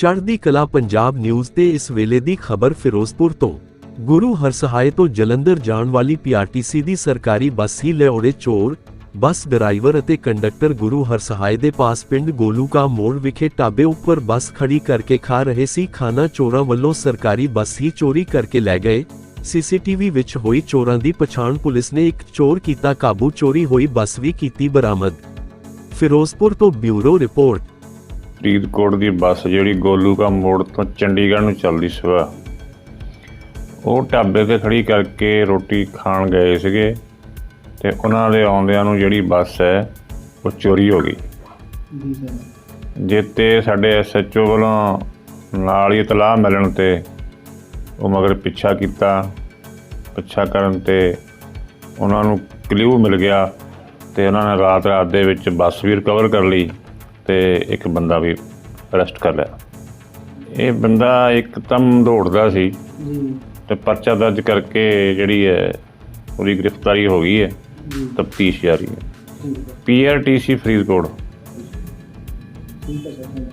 ਚੜ੍ਹਦੀ ਕਲਾ ਪੰਜਾਬ ਨਿਊਜ਼ ਤੇ ਇਸ ਵੇਲੇ ਦੀ ਖਬਰ ਫਿਰੋਜ਼ਪੁਰ ਤੋਂ। ਗੁਰੂ ਹਰਸਹਾਏ ਤੋਂ ਜਲੰਧਰ ਜਾਣ ਵਾਲੀ ਪੀਆਰਟੀਸੀ ਦੀ ਸਰਕਾਰੀ ਬੱਸ ਹੀ ਲਿਓੜੇ ਚੋਰ, ਬੱਸ ਡਰਾਈਵਰ ਅਤੇ ਕੰਡਕਟਰ ਗੁਰੂ ਹਰਸਹਾਏ ਦੇ ਪਾਸ ਪਿੰਡ ਗੋਲੂਕਾ ਮੋੜ ਵਿਖੇ ਟਾਬੇ ਉੱਪਰ ਬੱਸ ਖੜੀ ਕਰਕੇ ਖਾ ਰਹੇ ਸੀ। ਖਾਨਾ ਚੋਰਾਂ ਵੱਲੋਂ ਸਰਕਾਰੀ ਬੱਸ ਹੀ ਚੋਰੀ ਕਰਕੇ ਲੈ ਗਏ। ਸੀਸੀਟੀਵੀ ਵਿੱਚ ਹੋਈ ਚੋਰਾਂ ਦੀ ਪਛਾਣ ਪੁਲਿਸ ਨੇ ਇੱਕ ਚੋਰ ਕੀਤਾ ਕਾਬੂ ਚੋਰੀ ਹੋਈ ਬੱਸ ਵੀ ਕੀਤੀ ਬਰਾਮਦ। ਫਿਰੋਜ਼ਪੁਰ ਤੋਂ ਬਿਊਰੋ ਰਿਪੋਰਟ। ਫਰੀਦਕੋਟ ਦੀ ਬੱਸ ਜਿਹੜੀ ਗੋਲੂਕਾ ਮੋੜ ਤੋਂ ਚੰਡੀਗੜ੍ਹ ਨੂੰ ਚੱਲਦੀ ਸਵੇਰ ਉਹ ਢਾਬੇ ਤੇ ਖੜੀ ਕਰਕੇ ਰੋਟੀ ਖਾਣ ਗਏ ਸੀਗੇ ਤੇ ਉਹਨਾਂ ਦੇ ਆਉਂਦਿਆਂ ਨੂੰ ਜਿਹੜੀ ਬੱਸ ਹੈ ਉਹ ਚੋਰੀ ਹੋ ਗਈ। ਜੀ ਸਰ। ਜਿੱਤੇ ਸਾਡੇ ਐਸਐਚਓ ਵੱਲੋਂ ਨਾਲ ਹੀ ਇਤਲਾਹ ਮਿਲਣ ਤੇ ਉਹ ਮਗਰ ਪਿੱਛਾ ਕੀਤਾ ਪਿੱਛਾ ਕਰਨ ਤੇ ਉਹਨਾਂ ਨੂੰ ਕਲਿਊ ਮਿਲ ਗਿਆ ਤੇ ਉਹਨਾਂ ਨੇ ਰਾਤ ਰਾਤ ਦੇ ਵਿੱਚ ਬੱਸ ਵੀ ਰਿਕਵਰ ਕਰ ਲਈ। ਤੇ ਇੱਕ ਬੰਦਾ ਵੀ ਅਰੈਸਟ ਕਰ ਲਿਆ। ਇਹ ਬੰਦਾ ਇੱਕਦਮ ਦੌੜਦਾ ਸੀ ਜੀ। ਤੇ ਪਰਚਾ ਦਰਜ ਕਰਕੇ ਜਿਹੜੀ ਹੈ ਉਹਦੀ ਗ੍ਰਿਫਤਾਰੀ ਹੋ ਗਈ ਹੈ ਜੀ। ਤਫਤੀਸ਼ ਜਾਰੀ ਹੈ। ਠੀਕ ਹੈ। ਪੀਆਰਟੀਸੀ ਫਰੀਦਕੋਟ। ਠੀਕ ਹੈ ਸਰ।